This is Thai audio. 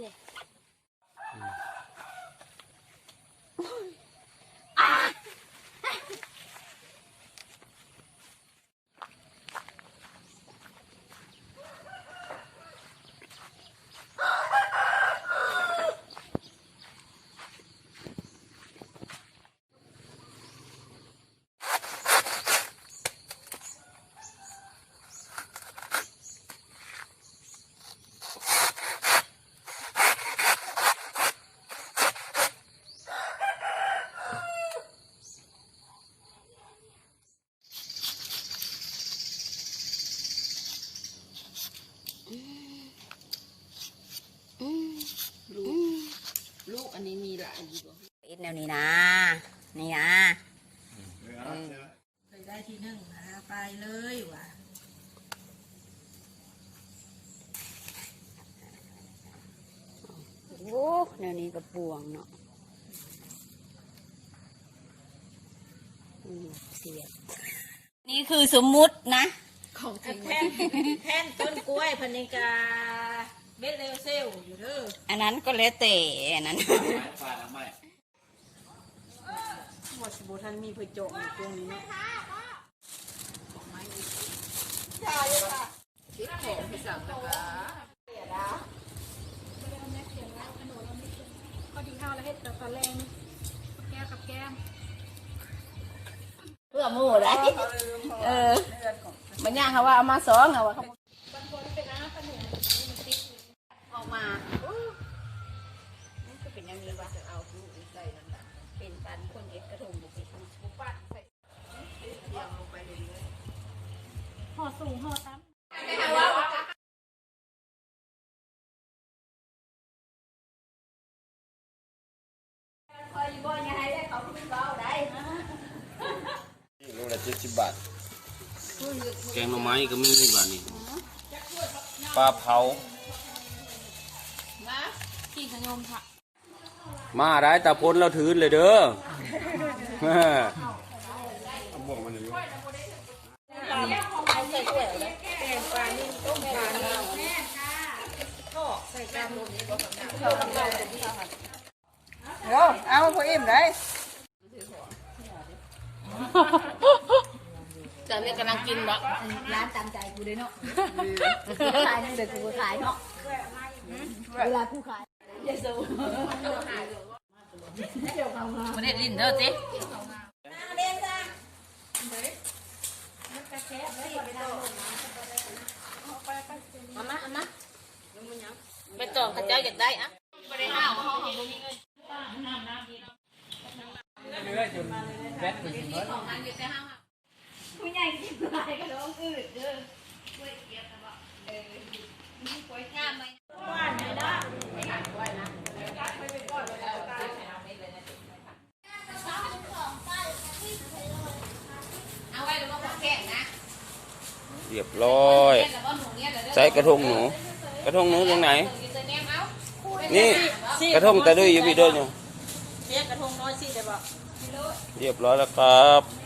เลย อืม ลูกลูกอันนี้มีหลายอยู่บ่ อิด แนวนี้นะ นี่นะเคยได้ที่หนึ่งหาไปเลยว่ะโอ้แนวนี้ก็ปวงเนาะอืมเสียบนี่คือสมมุตินะ ของจริงแท่นแท่นต้นกล้วยพันนิกาเบ็ดเร็วเซลอยู่เด้ออันนั้นก็แล้วแต่อันนั้นหม ดสิบทันมีเพื่อจมอยู่ตรงนี้เนาะคิดของพี่สั่งนะคะพอดีข้าวแล้วเฮ็ดแต่ตอนแรงแก้วกับแก้มเพื่อหมู่ได้เออมันย่างเขาว่าเอามาสองเอาว่าเขาบางคนเป็นอาหารขนมมันติดออกมาอู้นี่ก็เป็นอย่างนี้ว่าจะ ลละเจ็ดสิบบาท แกงหน่อไม้ก็มีบาทนี่ปลาเผาขี่ขยมค่ะมาได้ตาพ้นเราถือเลยเด้อเอาพออิ่มได้ จะเนี่ยกำลังกินบ่ร้านตามใจกูเลยเนาะขายนั่นเด็กกูขายเนาะเวลาผู้ขายยาสูมันเด็ดลิ้นเด้อจิมามามาไปจองข้าเจ้าอยากได้อะ ผู้ใหญ่กินลายก็ร้องอืดเด้อก๋วยเตี๋ยวแต่ว่าเออมีก๋วยงามไหมเอาไว้แล้วก็แข็งนะเรียบร้อยแล้วก็หนูเนี่ยเดี๋ยวใส่กระทงหนู กระทงหนูตรงไหน นี่กระทงตะดุยอยู่พี่ด้ออยู่เรียกกระทงน้อยสิได้บ่ เรียบร้อยแล้วครับ